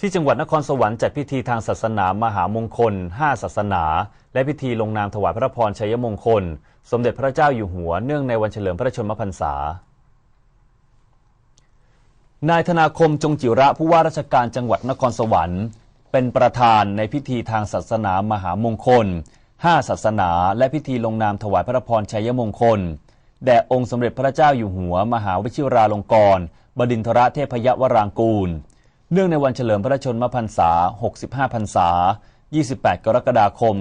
ที่จังหวัดนครสวรรค์จัดพิธีทางศาสนามหามงคล 5 ศาสนา และพิธีลงนามถวายพระพรชัยมงคล สมเด็จพระเจ้าอยู่หัวเนื่องในวันเฉลิมพระชนมพรรษานายธนาคมจงจิระผู้ว่าราชการจังหวัดนครสวรรค์ เป็นประธานในพิธีทางศาสนามหามงคล 5 ศาสนา และพิธีลงนามถวายพระพรชัยมงคลแด่องค์สมเด็จพระเจ้าอยู่หัว มหาวชิราลงกรณบดินทรเทพยวรางกูล เนื่องในวันเฉลิมพระชนมพรรษา 65 พรรษา 28 กรกฎาคม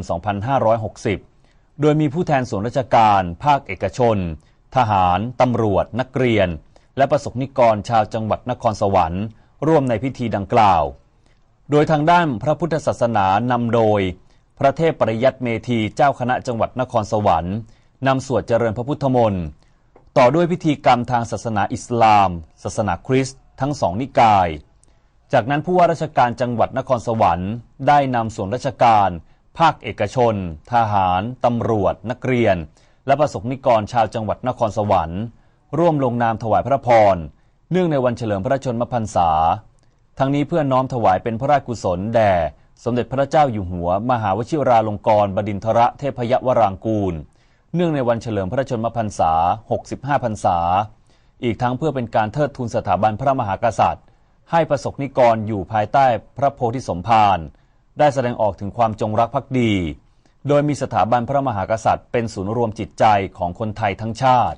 2560 โดยมีผู้แทนส่วนราชการ ภาคเอกชน ทหาร ตำรวจ นักเรียน และประสบนิกรชาวจังหวัดนครสวรรค์ ร่วมในพิธีดังกล่าว โดยทางด้านพระพุทธศาสนานำโดย พระเทพปริยัติเมธีเจ้าคณะจังหวัดนครสวรรค์นำสวดเจริญพระพุทธมนต์ต่อด้วยพิธีกรรมทางศาสนาอิสลาม ศาสนาคริสต์ทั้งสองนิกาย จากนั้นผู้ว่าราชการจังหวัดนครสวรรค์ ได้นำส่วนราชการ ภาคเอกชน ทหาร ตำรวจ นักเรียน และประสบนิกรชาวจังหวัดนครสวรรค์ ร่วมลงนามถวายพระพร เนื่องในวันเฉลิมพระชนมพรรษา ทั้งนี้เพื่อน้อมถวายเป็นพระราชกุศลแด่ สมเด็จพระเจ้าอยู่หัว มหาวชิราลงกรณบดินทรเทพยวรางกูล เนื่องในวันเฉลิมพระชนมพรรษา 65 พรรษา อีกทั้งเพื่อเป็นการเทิดทูนสถาบันพระมหากษัตริย์ ให้ประสบนิกรอยู่ภายใต้พระโพธิสมภารได้แสดงออกถึงความจงรักภักดี โดยมีสถาบันพระมหากษัตริย์เป็นศูนย์รวมจิตใจของคนไทยทั้งชาติ